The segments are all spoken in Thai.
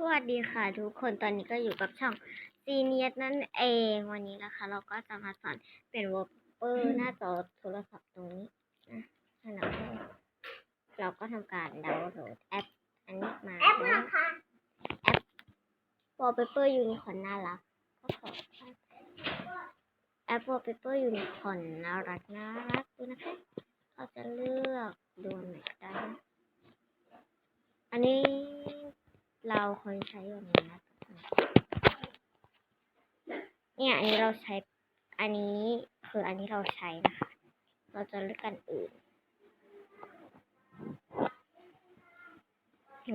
สวัสดีค่ะทุกคนตอนนี้ก็อยู่กับช่องซีเนียสนั่นเองวันนี้นะคะ เราก็จะมาสอนเป็นวอลเปอร์หน้าจอโทรศัพท์ตรงนี้นะอันดับแรกเราก็ทำการดาวน์โหลดแอป อันนี้มาแอปราคาวอลเปเปอร์ยูนิคอร์นน่ารักก็ขอแอปวอลเปเปอร์ยูนิคอร์นน่ารักน่ารักดูนะคะเราจะเลือกดูอันไหนก็ได้นะอันนี้ เราคนใช้แบบนี้นะเนี่ยอันนี้เราใช้ อันนี้คืออันนี้เราใช้นะคะ เราจะเลือกกันอื่น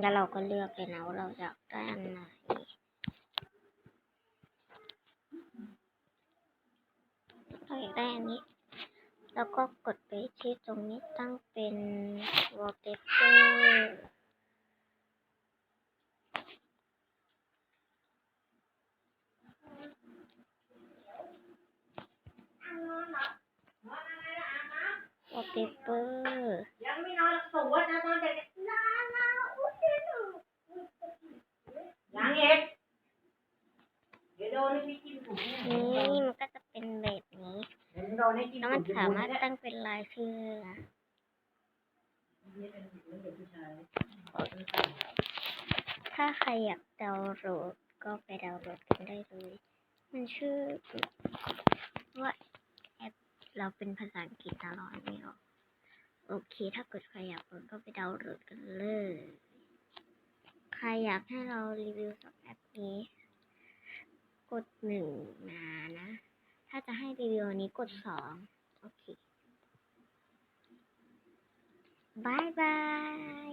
แล้วเราก็เลือกเลยนะว่าเราอยากได้อันไหนเราอยากได้อันนี้ แล้วก็กดไปที่ตรงนี้ตั้งเป็น wallpaper วอล เปเปอร์ยังไม่นอนสวดนะตอนเด็กลาลาอุ้ยหนูยังเอ็ดเดี๋ยวโดนให้พี่จิ้มถุงเนี่ยนี่มันก็จะเป็นแบบนี้เดี๋ยวโดนให้จิ้มแล้วถุมันงสามารถตั้งเป็นลายเสื้อถ้าใครอยากดาวน์โหลดก็ไปดาวน์โหลดกันได้เลย มันชื่อว่าแอป เราเป็นภาษาอังกฤษตลอดไม่หรอกโอเค ถ้าเกิดใครอยากโหลดก็ไปดาวน์โหลดกันเลย ใครอยากให้เรารีวิวสองแอปนี้ กดหนึ่งมานะ ถ้าจะให้รีวิวอันนี้กดสองโอเคบายบาย